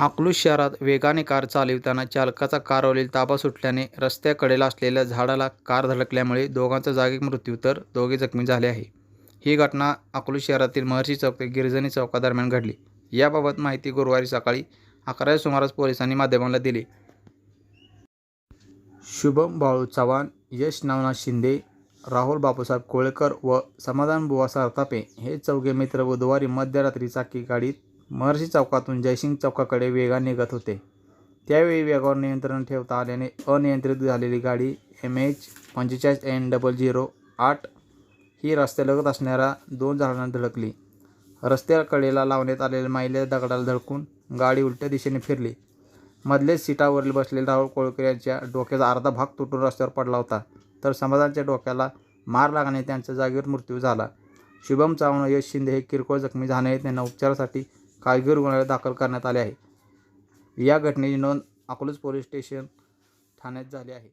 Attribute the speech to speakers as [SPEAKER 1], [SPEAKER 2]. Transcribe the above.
[SPEAKER 1] अकलूज शहरात वेगाने कार चालविताना चालकाचा कारवरील ताबा सुटल्याने रस्त्याकडेला असलेल्या झाडाला कार धडकल्यामुळे दोघांचा जागी मृत्यू तर दोघे जखमी झाले आहे. ही घटना अकलूज शहरातील महर्षी चौक ते गिरजणी चौकादरम्यान घडली. याबाबत माहिती गुरुवारी सकाळी अकराच्या सुमारास पोलिसांनी माध्यमांना दिली. शुभम बाळू चव्हाण यश नवनाथ शिंदे राहुल बापूसाहेब कोळेकर व समाधान बुवा सरतापे हे चौघे मित्र बुधवारी मध्यरात्री चाकी गाडीत महर्षी चौकातून जयसिंग चौकाकडे वेगाने निघत होते. त्यावेळी वेगावर नियंत्रण ठेवता आल्याने अनियंत्रित झालेली गाडी एम एच पंचेचाळीस एन डबल झिरो आठ ही रस्त्यालगत असणाऱ्या दोन झाडांना धडकली. रस्त्याकडेला लावण्यात आलेल्या माईल्या दगडाला धडकून गाडी उलट्या दिशेने फिरली. मधलेच सीटावरील बसलेले राहुल कोळकर यांच्या डोक्याचा अर्धा भाग तुटून रस्त्यावर पडला होता. तर समाजाच्या डोक्याला मार लागणे त्यांच्या जागेवर मृत्यू झाला. शुभम चव्हाण यश शिंदे हे किरकोळ जखमी झाल्याने त्यांना उपचारासाठी खाजगी रुग्णालयात दाखल करण्यात आले आहे. या घटनेची नोंद अकलूज पोलीस स्टेशन ठाण्यात झाली आहे.